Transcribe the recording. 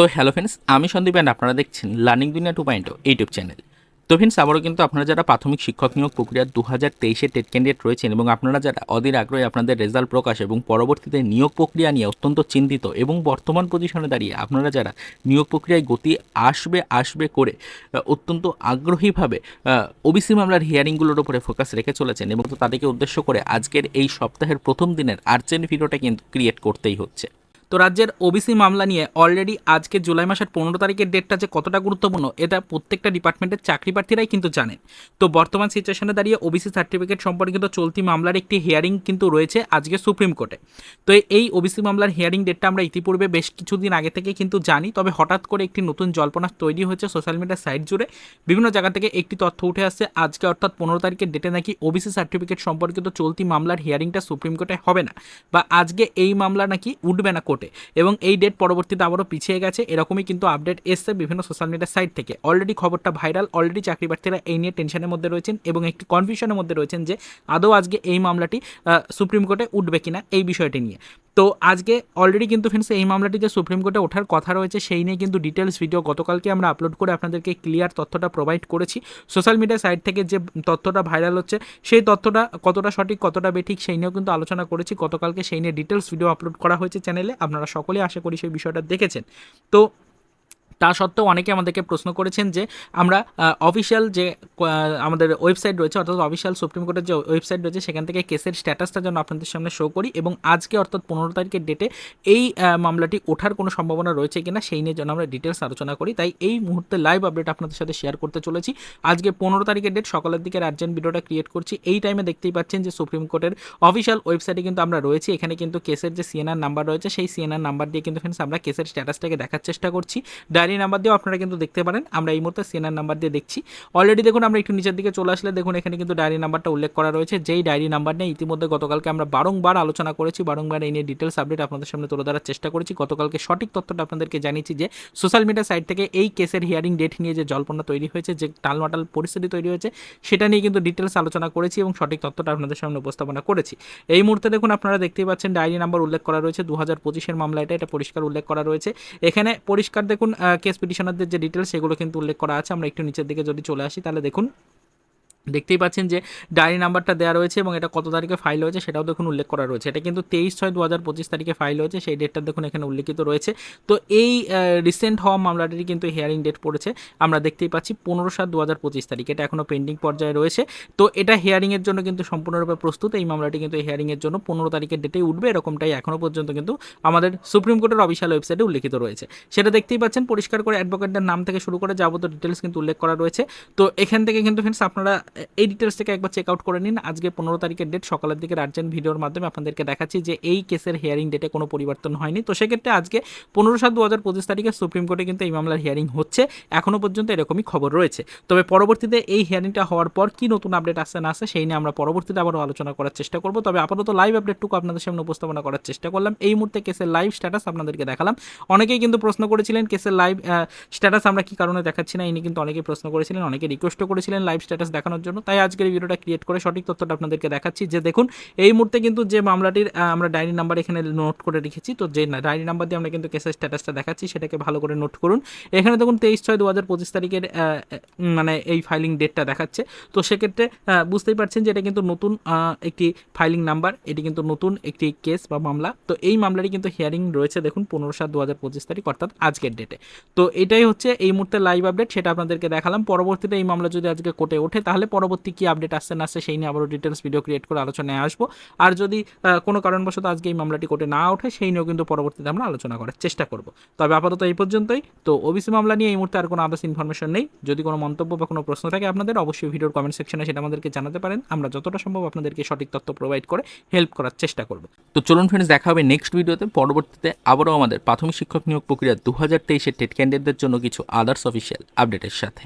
তো hello friends আমি Sandeep and আপনারা দেখছেন learning Duniya two point YouTube channel তো ফ্রেন্ডস আবারও কিন্তু আপনারা যারা প্রাথমিক শিক্ষক নিয়োগ প্রক্রিয়া দু হাজার তেইশে টেট ক্যান্ডিডেট রয়েছেন এবং আপনারা যারা অধীর আগ্রহে আপনাদের রেজাল্ট প্রকাশ এবং পরবর্তীতে নিয়োগ প্রক্রিয়া নিয়ে অত্যন্ত চিন্তিত এবং বর্তমান পজিশনে দাঁড়িয়ে আপনারা যারা নিয়োগ প্রক্রিয়ায় গতি আসবে আসবে করে অত্যন্ত আগ্রহীভাবে ওবিসি মামলার হিয়ারিংগুলোর উপরে ফোকাস রেখে চলেছেন এবং তাদেরকে উদ্দেশ্য করে আজকের এই সপ্তাহের প্রথম দিনের আর্জেন্ট ভিডিওটা কিন্তু ক্রিয়েট করতেই হচ্ছে। তো রাজ্যের ওবিসি মামলা নিয়ে অলরেডি আজকে জুলাই মাসের পনেরো তারিখের ডেটটা যে কতটা গুরুত্বপূর্ণ, এটা প্রত্যেকটা ডিপার্টমেন্টের চাকরি প্রার্থীরাই কিন্তু জানেন। তো বর্তমান সিচুয়েশনে দাঁড়িয়ে ওবিসি সার্টিফিকেট সম্পর্কিত চলতি মামলার একটি হিয়ারিং কিন্তু রয়েছে আজকে সুপ্রিম কোর্টে তো এই ওবিসি মামলার হিয়ারিং ডেটটা আমরা ইতিপূর্বে বেশ কিছুদিন আগে থেকে কিন্তু জানি, তবে হঠাৎ করে একটি নতুন জল্পনা তৈরি হয়েছে সোশ্যাল মিডিয়া সাইট জুড়ে। বিভিন্ন জায়গা থেকে একটি তথ্য উঠে আসছে, আজকে অর্থাৎ পনেরো তারিখের ডেটে নাকি ওবিসি সার্টিফিকেট সম্পর্কিত চলতি মামলার হিয়ারিংটা সুপ্রিম কোর্টে হবে না। বা আজকে এই মামলা নাকি উঠবে না কোর্টে? এবং এই ডেট পরবর্তীতে আবারও পিছিয়ে গেছে। এরকমই কিন্তু আপডেট এসছে বিভিন্ন সোশ্যাল মিডিয়ার সাইট থেকে। অলরেডি খবরটা ভাইরাল অলরেডি চাকরি প্রার্থীরা এই নিয়ে টেনশনের মধ্যে রয়েছেন এবং একটি কনফিউশনের মধ্যে রয়েছেন যে, আদৌ আজকে এই মামলাটি সুপ্রিম কোর্টে উঠবে কিনা এই বিষয়টি নিয়ে। তো আজকে অলরেডি কিন্তু ফ্রেন্ডস এই মামলাটি যে সুপ্রিম কোর্টে ওঠার কথা রয়েছে, সেই নিয়ে কিন্তু ডিটেলস ভিডিও গতকালকে আমরা আপলোড করে আপনাদেরকে ক্লিয়ার তথ্যটা প্রোভাইড করেছি। সোশ্যাল মিডিয়া সাইট থেকে যে তথ্যটা ভাইরাল হচ্ছে, সেই তথ্যটা কতটা সঠিক, কতটা বেঠিক, সেই নিয়েও কিন্তু আলোচনা করেছি। গতকালকে সেই নিয়ে ডিটেলস ভিডিও আপলোড করা হয়েছে চ্যানেলে আপনারা সকলেই আশা করি সেই বিষয়টা দেখেছেন। তো তা সত্ত্বেও অনেকে আমাদেরকে প্রশ্ন করেছেন যে আমরা অফিসিয়াল যে আমাদের ওয়েবসাইট রয়েছে, অর্থাৎ অফিসিয়াল সুপ্রিম কোর্টের যে ওয়েবসাইট রয়েছে, সেখান থেকে কেসের স্ট্যাটাসটা যেন আপনাদের সামনে শো করি এবং আজকে অর্থাৎ পনেরো তারিখের ডেটে এই মামলাটি ওঠার কোনো সম্ভাবনা রয়েছে কিনা সেই নিয়ে যেন আমরা ডিটেলস আলোচনা করি। তাই এই মুহূর্তে লাইভ আপডেট আপনাদের সাথে শেয়ার করতে চলেছি। আজকে পনেরো তারিখের ডেট সকালের দিকে আর্জেন্ট ভিডিওটা ক্রিয়েট করছি। এই টাইমে দেখতেই পাচ্ছেন যে সুপ্রিম কোর্টের অফিসিয়াল ওয়েবসাইটে কিন্তু আমরা রয়েছি। এখানে কিন্তু কেসের যে সিএনআর নাম্বার রয়েছে, সেই সিএনআর নাম্বার দিয়ে কিন্তু ফ্রেন্ডস আমরা কেসের স্ট্যাটাসটাকে দেখার চেষ্টা করছি। ডায়েরি নাম্বার দিয়েও আপনারা কিন্তু দেখতে পারেন। আমরা এই মুহূর্তে সিএনআর নাম্বার দিয়ে দেখছি। অলরেডি দেখুন, আমরা একটু নিচের দিকে চলে আসলে দেখুন, এখানে কিন্তু ডায়েরি নাম্বারটা উল্লেখ করা রয়েছে। যেই ডায়েরি নাম্বার নিয়ে ইতিমধ্যে গতকালকে আমরা বারংবার আলোচনা করেছি, বারংবার এই নিয়ে ডিটেলস আপডেট আপনাদের সামনে তুলে ধরার চেষ্টা করেছি। গতকালকে সঠিক তথ্যটা আপনাদেরকে জানিয়েছি যে সোশ্যাল মিডিয়া সাইট থেকে এই কেসের হিয়ারিং ডেট নিয়ে যে জল্পনা তৈরি হয়েছে, যে টালমাটাল পরিস্থিতি তৈরি হয়েছে, সেটা নিয়ে কিন্তু ডিটেলস আলোচনা করেছি এবং সঠিক তথ্যটা আপনাদের সামনে উপস্থাপনা করেছি। এই মুহূর্তে দেখুন, আপনারা দেখতেই পাচ্ছেন ডায়েরি নাম্বার উল্লেখ করা রয়েছে। দু হাজার পঁচিশের মামলা এটা এটা পরিষ্কার উল্লেখ করা রয়েছে। এখানে পরিষ্কার দেখুন কেস পিটিশনারদের যে ডিটেলস সেগুলো কিন্তু উল্লেখ করা আছে। আমরা একটু নিচের দিকে যদি চলে আসি, তাহলে দেখুন দেখতেই পাচ্ছেন যে ডায়েরি নাম্বারটা দেওয়া রয়েছে এবং এটা কত তারিখে ফাইল হয়েছে সেটাও দেখুন উল্লেখ করা রয়েছে। এটা কিন্তু তেইশ ছয় দু হাজার পঁচিশ তারিখে ফাইল হয়েছে, সেই ডেটটা দেখুন এখানে উল্লেখিত রয়েছে। তো এই রিসেন্ট হওয়া মামলাটির কিন্তু হিয়ারিং ডেট পড়েছে। আমরা দেখতেই পাচ্ছি পনেরো সাত দু হাজার পঁচিশ তারিখ, এটা এখনও পেন্ডিং পর্যায়ে রয়েছে। তো এটা হিয়ারিংয়ের জন্য কিন্তু সম্পূর্ণরূপে প্রস্তুত, এই মামলাটি কিন্তু হিয়ারিংয়ের জন্য পনেরো তারিখের ডেটেই উঠবে, এরকমটাই এখনও পর্যন্ত কিন্তু আমাদের সুপ্রিম কোর্টের অফিসিয়াল ওয়েবসাইটে উল্লেখিত রয়েছে। সেটা দেখতেই পাচ্ছেন, পরিষ্কার করে অ্যাডভোকেটদের নাম থেকে শুরু করে যাবতীয় ডিটেলস কিন্তু উল্লেখ করা রয়েছে। তো এখান থেকে কিন্তু ফ্রেন্ডস আপনারা এই ডিটেলস থেকে একবার চেক আউট করে নিন। আজকে পনেরো তারিখের ডেট সকালের দিকে আর্জেন্ট ভিডিওর মাধ্যমে আপনাদেরকে দেখাচ্ছি যে এই কেসের হিয়ারিং ডেটে কোনো পরিবর্তন হয়নি। তো সেক্ষেত্রে আজকে পনেরো সাত দু হাজার পঁচিশ তারিখে সুপ্রিম কোর্টে কিন্তু এই মামলার হিয়ারিং হচ্ছে। এখনও পর্যন্ত এরকমই খবর রয়েছে। তবে পরবর্তীতে এই হিয়ারিংটা হওয়ার পর কি নতুন আপডেট আসছে না আসছে সেই নিয়ে আমরা পরবর্তীতে আবারও আলোচনা করার চেষ্টা করব। তবে আপাতত লাইভ আপডেটটুকু আপনাদের সামনে উপস্থাপনা করার চেষ্টা করলাম। এই মুহূর্তে কেসের লাইভ স্ট্যাটাস আপনাদেরকে দেখালাম। অনেকেই কিন্তু প্রশ্ন করেছিলেন কেসের লাইভ স্ট্যাটাস আমরা কি কারণে দেখাচ্ছি না? ইনি কিন্তু অনেকেই প্রশ্ন করেছিলেন অনেকে রিকোয়েস্টও করেছিলেন লাইভ স্ট্যাটাস দেখানোর জন্য। তাই আজকের ভিডিওটা ক্রিয়েট করে সঠিক তথ্যটা আপনাদেরকে দেখাচ্ছি। যে দেখুন, এই মুহূর্তে কিন্তু যে মামলাটির আমরা ডায়েরি নাম্বার এখানে নোট করে রেখেছি। তো যে ডায়েরি নাম্বার দিয়ে আমরা কিন্তু কেসের স্ট্যাটাসটা দেখাচ্ছি, সেটাকে ভালো করে নোট করুন। এখানে দেখুন, তেইশ ছয় দু হাজার পঁচিশ তারিখের মানে এই ফাইলিং ডেটটা দেখাচ্ছে। তো সেক্ষেত্রে বুঝতেই পারছেন যে এটা কিন্তু নতুন একটি ফাইলিং নাম্বার এটি কিন্তু নতুন একটি কেস বা মামলা। তো এই মামলাটি কিন্তু হিয়ারিং রয়েছে, দেখুন, পনেরো সাত দু হাজার পঁচিশ তারিখ, অর্থাৎ আজকের ডেটে তো এটাই হচ্ছে এই মুহূর্তে লাইভ আপডেট সেটা আপনাদেরকে দেখালাম। পরবর্তীতে এই মামলা যদি আজকে কোর্টে ওঠে, তাহলে পরবর্তী কি আপডেট আসছে না আসছে, সেই নিয়ে আবারও ডিটেলস ভিডিও ক্রিয়েট করে আলোচনায় আসব। আর যদি কোনো কারণবশত আজকে এই মামলাটি কোর্টে না ওঠে, সেই নিয়েও কিন্তু পরবর্তীতে আমরা আলোচনা করার চেষ্টা করব। তবে আপাতত এই পর্যন্তই। তো ওবিসি মামলা নিয়ে এই মুহূর্তে আর কোনো আদার্স ইনফরমেশন নেই। যদি কোনো মন্তব্য বা কোনো প্রশ্ন থাকে আপনাদের, অবশ্যই ভিডিওর কমেন্ট সেকশনে সেটা আমাদেরকে জানাতে পারেন। আমরা যতটা সম্ভব আপনাদেরকে সঠিক তথ্য প্রোভাইড করে হেল্প করার চেষ্টা করব। তো চলুন ফ্রেন্ডস দেখা হবে নেক্সট ভিডিওতে পরবর্তীতে আবারও আমাদের প্রাথমিক শিক্ষক নিয়োগ প্রক্রিয়া দু হাজার তেইশের টেট ক্যান্ডিডেটদের জন্য কিছু আদার্স অফিসিয়াল আপডেটের সাথে।